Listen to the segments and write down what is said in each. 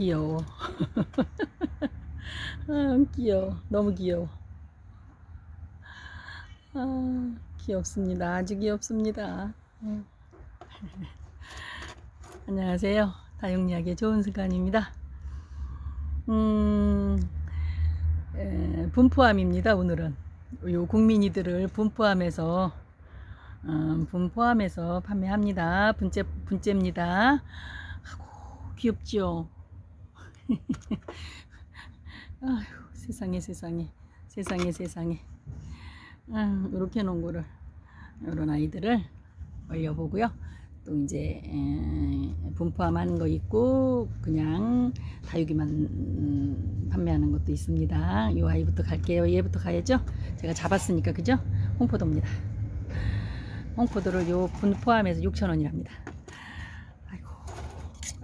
귀여워. 아, 귀여워. 너무 귀여워. 아, 귀엽습니다. 아주 귀엽습니다. 음. 안녕하세요. 다육이야기의 좋은 습관입니다. 음, 에, 분포함입니다. 오늘은 요 국민이들을 분포함에서 음, 분포함에서 판매합니다. 분재 분재입니다. 아고 귀엽죠. 아휴 세상에 세상에 세상에 세상에 아, 이렇게 거를 이런 아이들을 올려보고요. 또 이제 에, 분포함하는 거 있고 그냥 다육이만 음, 판매하는 것도 있습니다. 이 아이부터 갈게요. 얘부터 가야죠. 제가 잡았으니까 그죠? 홍포도입니다. 홍포도를 요 분포함해서 6,000원이랍니다. 아이고,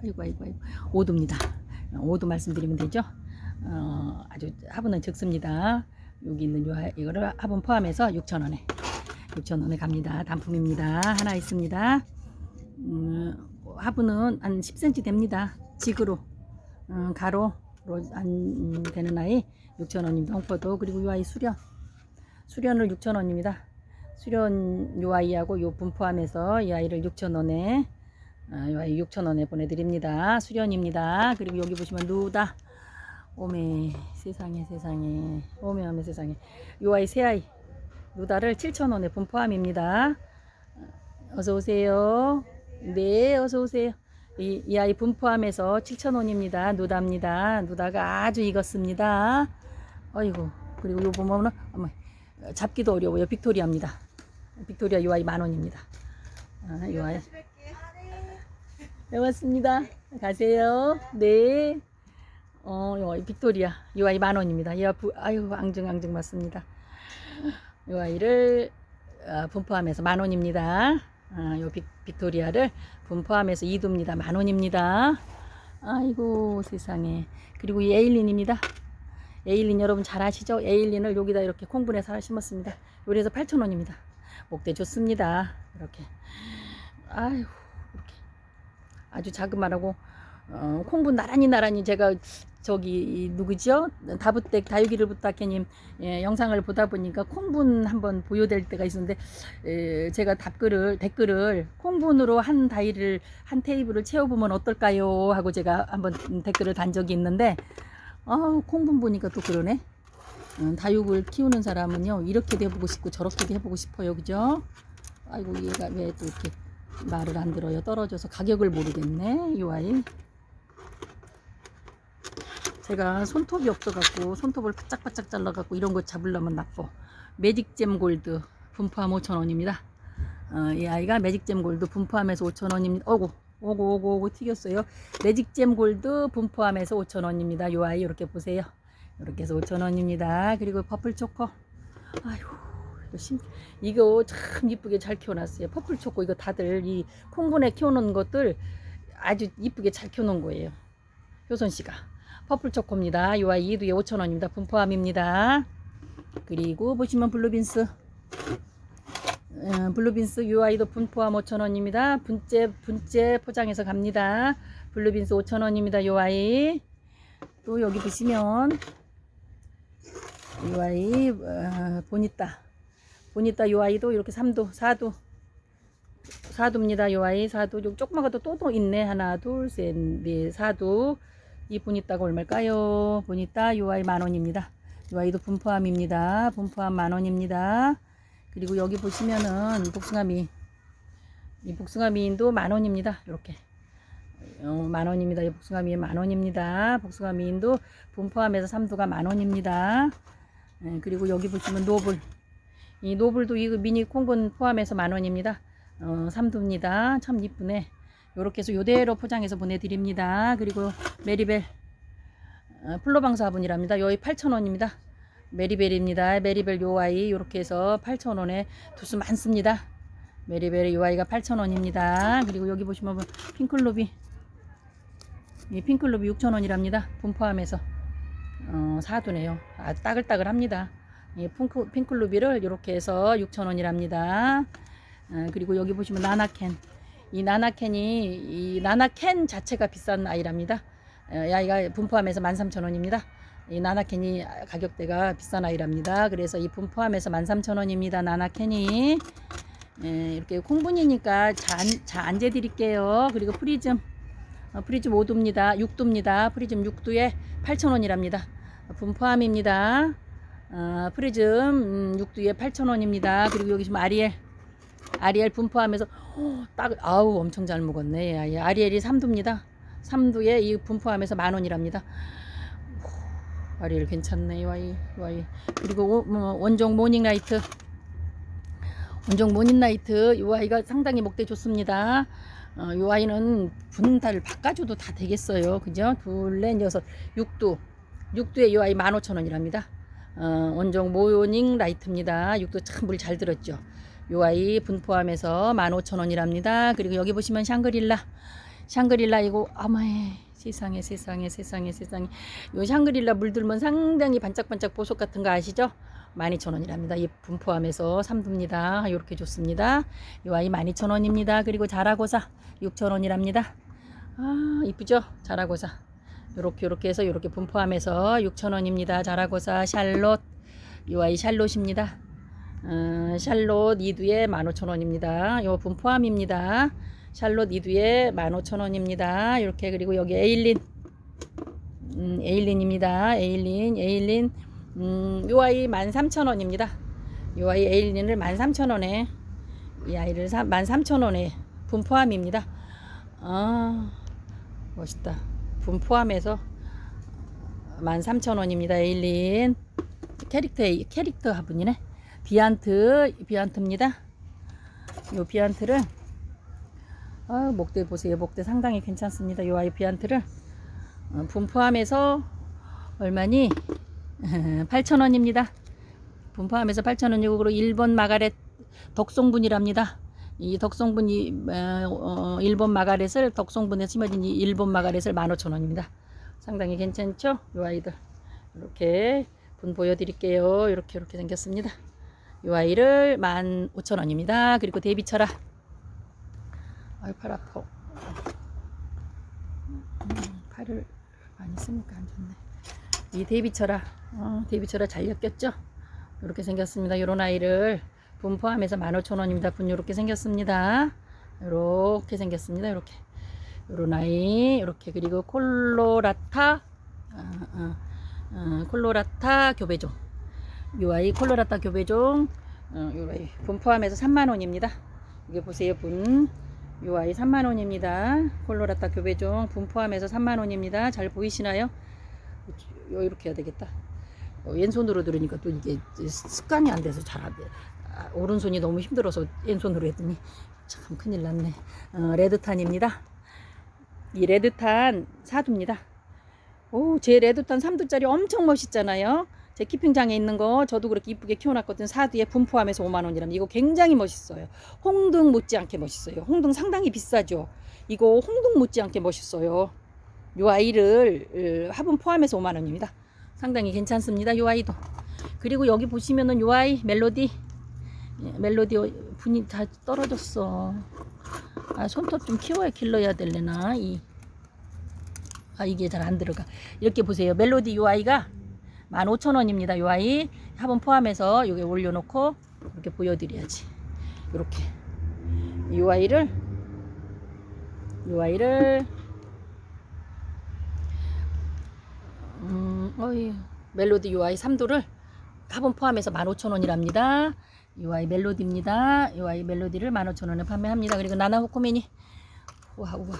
아이고, 아이고, 아이고. 오도입니다. 오도 말씀드리면 되죠? 어, 아주 화분은 적습니다. 여기 있는 요, 하- 이거를 화분 포함해서 6,000원에. 6,000원에 갑니다. 단품입니다. 하나 있습니다. 음, 화분은 한 10cm 됩니다. 직으로. 음, 가로로 안 되는 아이 6,000원입니다. 홍포도. 그리고 이 아이 수련. 수련을 6,000원입니다. 수련 요 아이하고 요 분 포함해서 이 아이를 6,000원에 아, 요 아이 6,000원에 보내드립니다. 수련입니다. 그리고 여기 보시면 누다 오메 세상에 세상에 오메 오메 세상에 요 아이 새 아이 누다를 7,000원에 분 포함입니다. 어서 오세요. 네, 어서 오세요. 이, 이 아이 분 포함해서 7,000원입니다. 누다입니다. 누다가 아주 익었습니다. 어이구 그리고 요 보면은 어머 잡기도 어려워요. 빅토리아입니다. 빅토리아 요 아이 만 원입니다. 아, 요 아이. 네, 맞습니다. 가세요. 네. 어, 요 빅토리아. 요 아이 만 원입니다. 야, 부, 아유, 앙증앙증 맞습니다. 요 아이를 어, 분포함해서 만 원입니다. 아, 요 빅, 빅토리아를 분포함해서 이두입니다. 만 원입니다. 아이고, 세상에. 그리고 이 에일린입니다. 에일린 여러분 잘 아시죠? 에일린을 여기다 이렇게 콩분해서 심었습니다. 요래서 8,000원입니다. 목대 좋습니다. 이렇게. 아유. 아주 자그마하고 어, 콩분 나란히 나란히 제가 저기 이 누구죠? 다부댁 다육이를 부탁해님 예, 영상을 보다 보니까 콩분 한번 보여될 때가 있었는데 에, 제가 답글을 댓글을 콩분으로 한 다이를 한 테이블을 채워보면 어떨까요? 하고 제가 한번 댓글을 단 적이 있는데 아, 콩분 보니까 또 그러네. 음, 다육을 키우는 사람은요, 이렇게도 해보고 싶고 저렇게도 해보고 싶어요. 그죠? 아이고, 얘가 왜 또 이렇게 말을 안 들어요? 떨어져서 가격을 모르겠네, 이 아이. 제가 손톱이 없어갖고, 손톱을 바짝바짝 잘라갖고, 이런 거 잡으려면 나빠. 매직잼 골드, 분포함 5,000원입니다. 어, 이 아이가 매직잼 골드 분포함에서 5,000원입니다. 어구, 오고 오고 오고 튀겼어요. 매직잼 골드 분포함에서 5,000원입니다. 요 아이 이렇게 보세요. 이렇게 해서 5,000원입니다. 그리고 퍼플 초코. 이거 심 이거 참 이쁘게 잘 키워놨어요. 퍼플 초코 이거 다들 이 콩분에 키워놓은 것들 아주 이쁘게 잘 키워놓은 거예요. 효선 씨가 퍼플 초코입니다. 요 아이 이두에 5,000원입니다. 분포함입니다. 그리고 보시면 블루빈스 어, 블루빈스 UI도 분포함 5,000원입니다. 분재, 분재 포장해서 갑니다. 블루빈스 5,000원입니다. UI. 또 여기 보시면 UI 어, 보니따. 보니따 UI도 이렇게 3도, 4도. 4도입니다. UI 4도. 여기 조그만 것도 또 또 있네. 하나, 둘, 셋, 넷, 4도. 이 보니따가 얼마일까요? 보니따 UI 만 원입니다. UI도 분포함입니다. 분포함 만 원입니다. 그리고 여기 보시면은 복숭아미 이 복숭아 미인도 만 원입니다. 이렇게 어, 만 원입니다. 이 복숭아미 만 원입니다. 복숭아 미인도 분포함에서 삼도가 만 원입니다. 예, 그리고 여기 보시면 노블 이 노블도 이 미니 콩분 포함해서 만 원입니다. 어, 삼도입니다. 참 이쁘네. 요렇게 해서 요대로 포장해서 보내드립니다. 그리고 메리벨 어, 플로방사 화분이랍니다. 여기 8,000원입니다. 메리벨입니다. 메리벨 요 아이 이렇게 해서 8,000원에 두수 많습니다. 메리벨 요 아이가 8,000원입니다. 그리고 여기 보시면 핑클루비 이 핑클루비 6,000원이랍니다. 분포함에서 어, 사두네요. 아, 따글따글합니다. 이 핑크, 핑클루비를 이렇게 해서 6,000원이랍니다. 어, 그리고 여기 보시면 나나캔 이 나나캔이 이 나나캔 자체가 비싼 아이랍니다. 어, 이 아이가 분포함에서 13,000원입니다. 이 나나캔이 가격대가 비싼 아이랍니다. 그래서 이 분포함에서 13,000원입니다. 나나캔이 예, 이렇게 콩분이니까 자안 재드릴게요. 그리고 프리즘 어, 프리즘 5도입니다. 6도입니다. 프리즘 6도에 8,000원이랍니다. 분포함입니다. 어, 프리즘 음, 6도에 8,000원입니다. 그리고 여기 지금 아리엘 아리엘 분포함에서 어, 딱 아우 엄청 잘 먹었네. 이 아이. 아리엘이 3도입니다. 3도에 이 분포함에서 만 원이랍니다. 오, 아리엘 괜찮네. 이 아이, 이 아이. 그리고 오- 뭐, 원종 모닝라이트 원종 모닝라이트 이 아이가 상당히 목대 좋습니다. 어, 이 아이는 분달 바꿔줘도 다 되겠어요. 그죠? 둘, 넷, 여섯, 육두. 육두에 이 아이 15,000원이랍니다. 어, 원종 모닝 라이트입니다. 육두 참물 잘 들었죠. 이 아이 분포함에서 15,000원이랍니다. 그리고 여기 보시면 샹그릴라. 샹그릴라 이거 아마에 세상에 세상에 세상에 세상에 요 샹그릴라 물들면 상당히 반짝반짝 보석 같은 거 아시죠? 12,000원이랍니다. 이 분포함에서 3두입니다. 이렇게 좋습니다. 이 아이 12,000원입니다. 그리고 자라고사 6,000원이랍니다. 아, 이쁘죠? 자라고사. 요렇게 요렇게 해서 요렇게 분포함에서 6,000원입니다. 자라고사 샬롯. 이 아이 샬롯입니다. 어, 샬롯 2두에 15,000원입니다. 요 분포함입니다. 샬롯 2두에 15,000원입니다. 이렇게 그리고 여기 에일린 음, 에일린입니다. 에일린 에일린 음, 요 아이 13,000원입니다. 요 아이 에일린을 13,000원에 이 아이를 13,000원에 분포함입니다. 아 멋있다. 분포함에서 13,000원입니다. 에일린 캐릭터 캐릭터 화분이네. 비안트 비안트입니다. 요 비안트를 아, 목대 보세요. 목대 상당히 괜찮습니다. 요 아이 비안트를 어, 분포함에서 얼마니? 8,000원입니다. 분 포함에서 8,000원이고 그리고 1번 마가렛 덕송분이랍니다. 이 덕송분이 어, 1번 마가렛을 덕송분에 심어진 이 1번 마가렛을 15,000원입니다. 상당히 괜찮죠? 요 아이들. 이렇게 분 보여드릴게요. 이렇게 이렇게 생겼습니다. 요 아이를 15,000원입니다. 그리고 데이비쳐라. 아유 팔 아파. 음, 팔을 많이 쓰니까 안 좋네. 이 데이비쳐라. 어, 데이비쳐라 잘 엮였죠? 이렇게 생겼습니다. 요런 아이를 분 포함에서 15,000원입니다. 분 요렇게 생겼습니다. 요렇게 생겼습니다. 요렇게. 요런 아이 요렇게 그리고 콜로라타 어, 어, 어, 콜로라타 교배종 요 아이 콜로라타 교배종 어, 요 아이 분 포함에서 3만원입니다. 이게 보세요 분 요 아이 3만원입니다. 콜로라타 교배종 분 포함에서 3만원입니다. 잘 보이시나요? 요 이렇게 해야 되겠다. 어, 왼손으로 들으니까 또 이게 습관이 안 돼서 잘 안 돼. 아, 오른손이 너무 힘들어서 왼손으로 했더니 참 큰일 났네. 어, 레드탄입니다. 이 레드탄 사두입니다. 오, 제 레드탄 3두짜리 엄청 멋있잖아요. 제 키핑장에 있는 거 저도 그렇게 이쁘게 키워놨거든. 사두에 분포함에서 5만 원이라면 이거 굉장히 멋있어요. 홍등 못지않게 멋있어요. 홍등 상당히 비싸죠. 이거 홍등 못지않게 멋있어요. 요 아이를 어, 화분 포함해서 5만 원입니다. 상당히 괜찮습니다. 요 아이도. 그리고 여기 보시면은 요 아이 멜로디 예, 멜로디 어, 분이 다 떨어졌어. 아 손톱 좀 키워야 길러야 될래나 이. 아 이게 잘 안 들어가. 이렇게 보세요. 멜로디 요 아이가 15,000원입니다. 요 아이 화분 포함해서 여기 올려놓고 이렇게 보여드려야지. 이렇게 요 아이를 음, 어이, 멜로디 요 아이 3도를 화분 포함해서 15,000원이랍니다. 요 아이 멜로디입니다. 요 아이 멜로디를 15,000원에 판매합니다. 그리고 나나 호코메니 우와 우와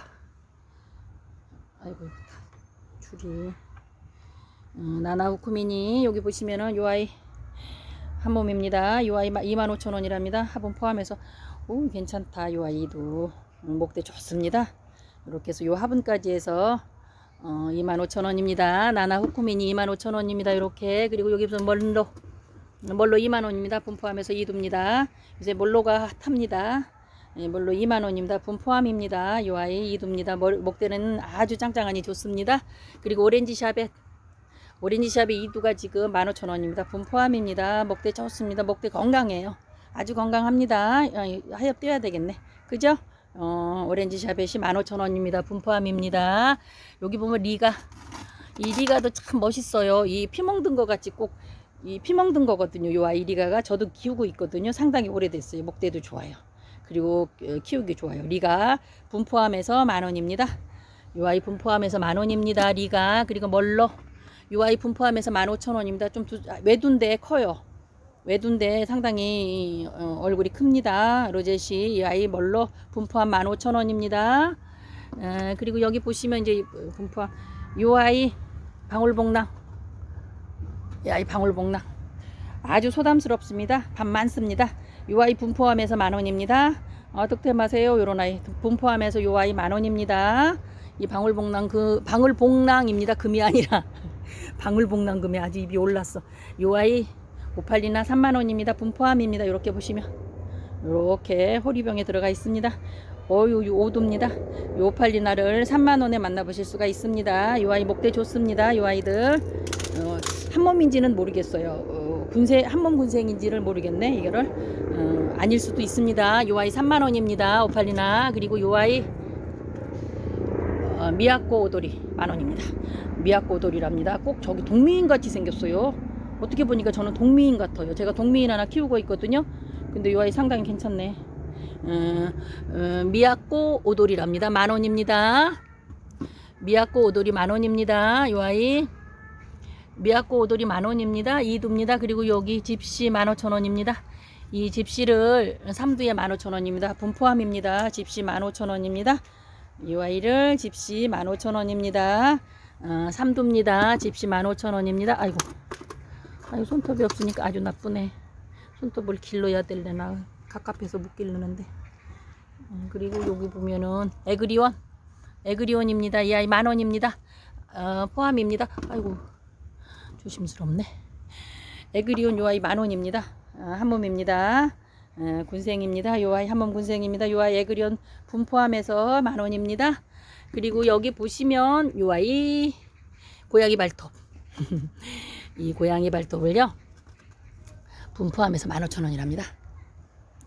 아이고 다 줄이 음, 나나 호코메니 여기 보시면은 요 아이 한 몸입니다. 요 아이 25,000원이랍니다. 화분 포함해서 오 괜찮다. 요 아이도 음, 목대 좋습니다. 이렇게 해서 요 화분까지 해서 어, 25,000원입니다. 나나 후쿠민이 25,000원입니다. 이렇게 그리고 여기 무슨 멀로 멀로 2만원입니다. 분 포함에서 2두입니다. 이제 멀로가 핫합니다. 예, 멀로 2만원입니다. 분 포함입니다. 요 아이 2두입니다. 멀, 목대는 아주 짱짱하니 좋습니다. 그리고 오렌지 샤벳 오렌지 샵의 2두가 지금 15,000원입니다. 분 포함입니다. 목대 좋습니다. 목대 건강해요. 아주 건강합니다. 어, 하엽 떼야 되겠네. 그죠? 어, 오렌지 샤벳이 15,000원입니다. 분포함입니다. 여기 보면 리가 이 리가도 참 멋있어요. 이 피멍든 거 같이 꼭 이 피멍든 거거든요. 요 아이 리가가 저도 키우고 있거든요. 상당히 오래됐어요. 목대도 좋아요. 그리고 어, 키우기 좋아요. 리가 분 포함에서 만 원입니다. 요 아이 분 포함에서 만 원입니다. 리가 그리고 멀러 요 아이 분 포함에서 만 오천 원입니다. 좀 두, 아, 외두인데 커요. 외두인데 상당히 어, 얼굴이 큽니다. 로제시 이 아이 멀러 분 포함 만 오천 원입니다. 에, 그리고 여기 보시면 이제 이 분포함 요 아이 방울복랑 이 아이 방울복랑 아주 소담스럽습니다. 밥 많습니다. 요 아이 분 포함에서 만 원입니다. 어, 득템하세요. 요런 아이 분 포함에서 요 아이 만 원입니다. 이 방울복랑 그 방울복랑입니다. 금이 아니라 방울복랑 금이 아주 입이 올랐어. 요 아이 오팔리나 3만 원입니다. 분 포함입니다. 이렇게 보시면 이렇게 호리병에 들어가 있습니다. 어유 요 오도입니다. 요 오팔리나를 3만 원에 만나보실 수가 있습니다. 요 아이 목대 좋습니다. 요 아이들 어, 한 몸인지는 모르겠어요. 어, 군생 한몸 군생인지를 모르겠네. 이거를 어, 아닐 수도 있습니다. 요 아이 3만 원입니다. 오팔리나 그리고 요 아이 어, 미야코 오돌이 만 원입니다. 미야코 오돌이랍니다. 꼭 저기 동미인 같이 생겼어요. 어떻게 보니까 저는 동미인 같아요. 제가 동미인 하나 키우고 있거든요. 근데 요 아이 상당히 괜찮네. 어, 어, 미야코 오돌이랍니다. 만 원입니다. 미야코 오돌이 만 원입니다. 요 아이 미야코 오돌이 만 원입니다. 이두입니다. 그리고 여기 집시 만 오천 원입니다. 이 집시를 삼두에 만 오천 원입니다. 분포함입니다. 집시 만 오천 원입니다. 이 아이를 집시 만 오천 원입니다. 어, 삼두입니다. 집시 만 오천 원입니다. 아이고, 아이고 손톱이 없으니까 아주 나쁘네. 손톱을 길러야 될래나 갑갑해서 못 기르는데. 음, 그리고 여기 보면은 에그리원, 에그리원입니다. 이 아이 만 원입니다. 어, 포함입니다. 아이고 조심스럽네. 에그리온 요 아이 만 원입니다. 어, 한 몸입니다. 어, 군생입니다. 요 아이 한몸 군생입니다. 요 아이 에그리온 분 포함에서 만 원입니다. 그리고 여기 보시면 요 아이 고양이 발톱. 이 고양이 발톱을요. 분 포함에서 만 오천 원이랍니다.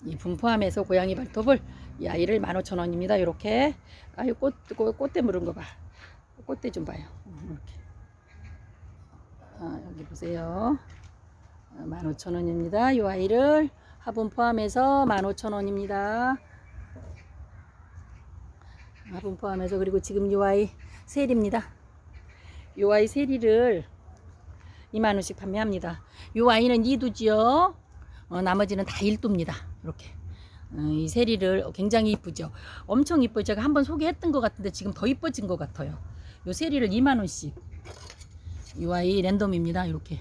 이 분 포함에서 고양이 발톱을 이 아이를 만 오천 원입니다. 이렇게 아유 꽃, 꽃 꽃대 물은 거 봐. 꽃대 좀 봐요. 이렇게. 아, 여기 보세요. 15,000원입니다. 이 아이를 화분 포함해서 15,000원입니다. 화분 포함해서 그리고 지금 이 아이 세리입니다. 이 아이 세리를 2만원씩 판매합니다. 이 아이는 2두지요. 어, 나머지는 다 1두입니다. 이렇게. 어, 이 세리를 굉장히 이쁘죠. 엄청 이뻐요. 제가 한번 소개했던 것 같은데 지금 더 이뻐진 것 같아요. 이 세리를 2만원씩. 이 아이 랜덤입니다. 이렇게.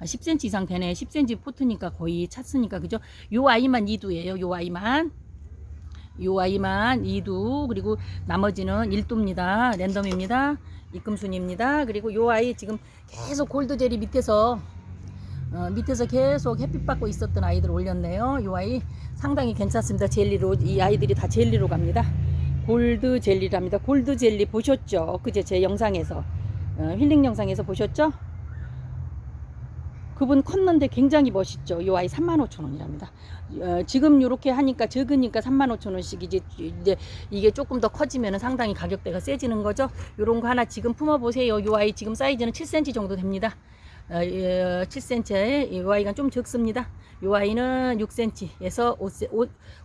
10cm 이상 되네. 10cm 포트니까 거의 찼으니까 그죠? 요 아이만 2두예요. 요 아이만. 요 아이만 2두 그리고 나머지는 1두입니다. 랜덤입니다. 입금순입니다. 그리고 요 아이 지금 계속 골드젤리 밑에서 어, 밑에서 계속 햇빛 받고 있었던 아이들 올렸네요. 요 아이 상당히 괜찮습니다. 젤리로 이 아이들이 다 젤리로 갑니다. 골드 젤리랍니다. 골드 젤리 보셨죠? 그제 제 영상에서 어, 힐링 영상에서 보셨죠? 그분 컸는데 굉장히 멋있죠. 이 아이 35,000원이랍니다. 어, 지금 이렇게 하니까 적으니까 35,000원씩 이제 이게 조금 더 커지면 상당히 가격대가 세지는 거죠. 요런 거 하나 지금 품어 보세요. 이 아이 지금 사이즈는 7cm 정도 됩니다. 어, 예, 7cm에 이 아이가 좀 적습니다. 이 아이는 6cm에서 5,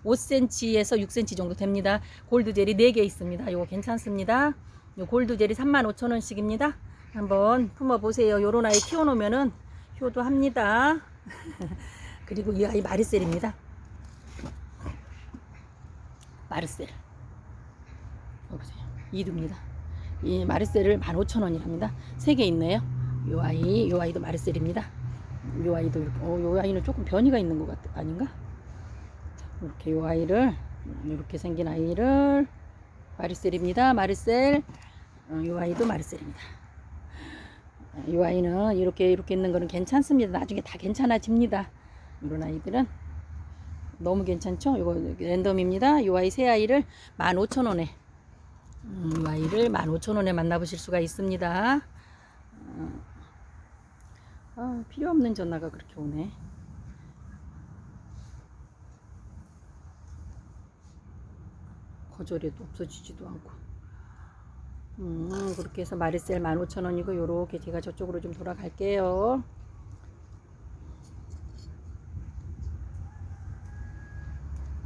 5cm에서 6cm 정도 됩니다. 골드 젤이 4개 있습니다. 이거 괜찮습니다. 요 골드 젤이 35,000원씩입니다. 한번 품어 보세요. 요런 아이 키워 놓으면은 효도합니다. 그리고 이 아이 마르셀입니다. 마르셀. 보세요. 이두입니다. 이 마르셀을 15,000원이랍니다. 세개 있네요. 요 아이, 요 아이도 마르셀입니다. 요 아이도 어, 요 아이는 조금 변이가 있는 것 같, 아닌가? 자, 이렇게 요 아이를, 이렇게 생긴 아이를 마르셀입니다. 마르셀. 어, 요 아이도 마르셀입니다. 이 아이는 이렇게 이렇게 있는 거는 괜찮습니다. 나중에 다 괜찮아집니다. 이런 아이들은 너무 괜찮죠? 이거 랜덤입니다. 이 아이 새 아이를 15,000원에 음, 이 아이를 15,000원에 만나보실 수가 있습니다. 어, 아, 필요 없는 전화가 그렇게 오네. 거절해도 없어지지도 않고. 음, 그렇게 해서 마리셀 15,000원이고 요렇게 제가 저쪽으로 좀 돌아갈게요.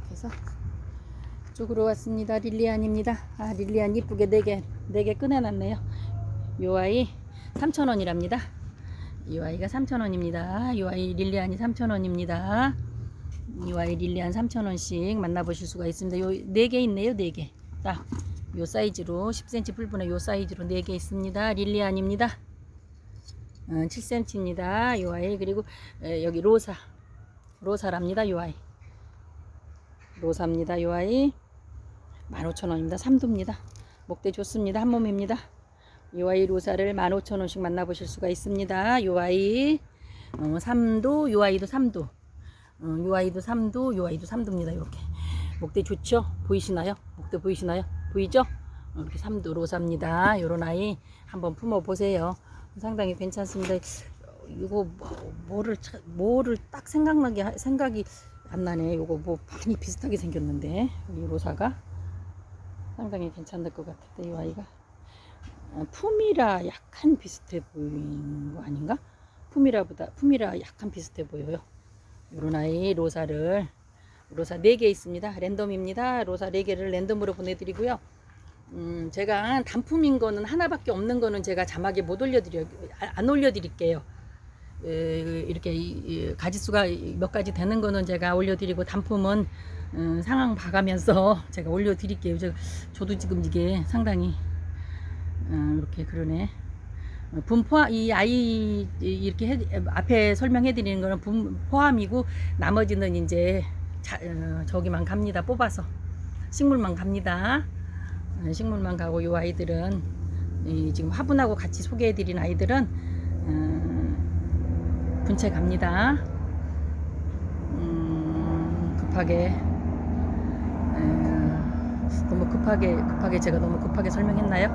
그래서 쪽으로 왔습니다. 릴리안입니다. 아, 릴리안 이쁘게 4개, 4개 꺼내놨네요. 요 아이 3,000원이랍니다. 이 아이가 3,000원입니다. 이 아이 릴리안이 3,000원입니다. 이 아이 릴리안 3,000원씩 만나보실 수가 있습니다. 요 4개 있네요. 4개. 딱, 요 사이즈로 10cm 풀분의 요 사이즈로 4개 있습니다. 릴리안입니다. 어, 7cm입니다. 요 아이 그리고 에, 여기 로사 로사랍니다. 요 아이 로사입니다. 요 아이 15,000원입니다. 삼두입니다. 목대 좋습니다. 한 몸입니다. 요 아이 로사를 15,000원씩 만나보실 수가 있습니다. 요 아이 어, 삼두, 요 아이도 삼두. 어, 요 아이도 삼두, 요 아이도 삼두입니다. 이렇게 목대 좋죠? 보이시나요? 목대 보이시나요? 보이죠? 어, 이렇게 삼두 로사입니다. 요런 아이 한번 품어 보세요. 상당히 괜찮습니다. 어, 이거 뭐, 뭐를 차- 뭐를 딱 생각나게 하- 생각이 안 나네. 요거 뭐 많이 비슷하게 생겼는데 이 로사가 상당히 괜찮을 것 같은데 이 아이가 어, 품이라 약간 비슷해 보이는 거 아닌가? 품이라보다 품이라 약간 비슷해 보여요. 아이 로사를 로사 4개 있습니다. 랜덤입니다. 로사 4개를 랜덤으로 보내드리고요. 음, 제가 단품인 거는 하나밖에 없는 거는 제가 자막에 못 올려드려 아- 안 올려드릴게요. 에, 이렇게 가지수가 몇 가지 되는 거는 제가 올려드리고 단품은 음, 상황 봐가면서 제가 올려드릴게요. 저, 저도 지금 이게 상당히 음, 이렇게 그러네. 어, 분 포함 이 아이 이- 이렇게 해, 앞에 설명해 드리는 거는 분 포함이고 나머지는 이제 자, 어, 저기만 갑니다. 뽑아서 식물만 갑니다. 어, 식물만 가고 요 아이들은 이 지금 화분하고 같이 소개해 드린 아이들은 음, 분체 갑니다. 음, 급하게 음, 너무 급하게 급하게 제가 너무 급하게 설명했나요?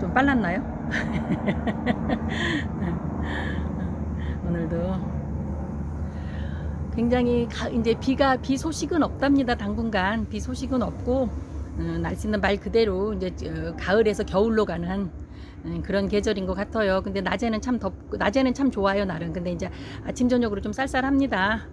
좀 빨랐나요? 오늘도 굉장히 가, 이제 비가 비 소식은 없답니다. 당분간 비 소식은 없고 어, 날씨는 말 그대로 이제 어, 가을에서 겨울로 가는 음, 그런 계절인 것 같아요. 근데 낮에는 참 덥고 낮에는 참 좋아요 날은. 근데 이제 아침 저녁으로 좀 쌀쌀합니다.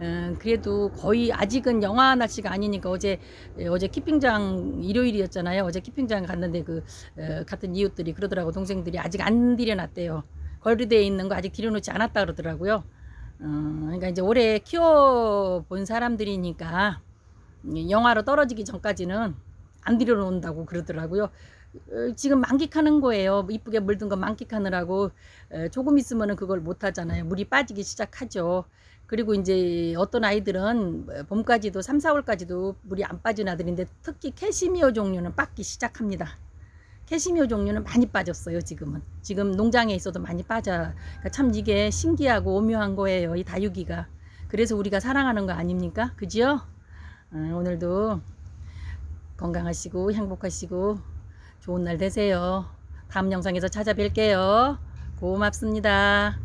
어, 그래도 거의 아직은 영하 날씨가 아니니까 어제 예, 어제 키핑장 일요일이었잖아요. 어제 키핑장 갔는데 그 어, 같은 이웃들이 그러더라고 동생들이 아직 안 들여놨대요. 거리대에 있는 거 아직 들여놓지 않았다 그러더라고요. 어, 그러니까 이제 올해 키워 본 사람들이니까 영화로 떨어지기 전까지는 안 들여놓는다고 그러더라고요. 어, 지금 만끽하는 거예요. 이쁘게 물든 거 만끽하느라고 어, 조금 있으면은 그걸 못 하잖아요. 물이 빠지기 시작하죠. 그리고 이제 어떤 아이들은 봄까지도 3, 4월까지도 물이 안 빠진 아들인데 특히 캐시미어 종류는 빠기 시작합니다. 캐시미어 종류는 많이 빠졌어요, 지금은. 지금 농장에 있어도 많이 빠져. 그러니까 참 이게 신기하고 오묘한 거예요, 이 다육이가. 그래서 우리가 사랑하는 거 아닙니까? 그지요? 어, 오늘도 건강하시고 행복하시고 좋은 날 되세요. 다음 영상에서 찾아뵐게요. 고맙습니다.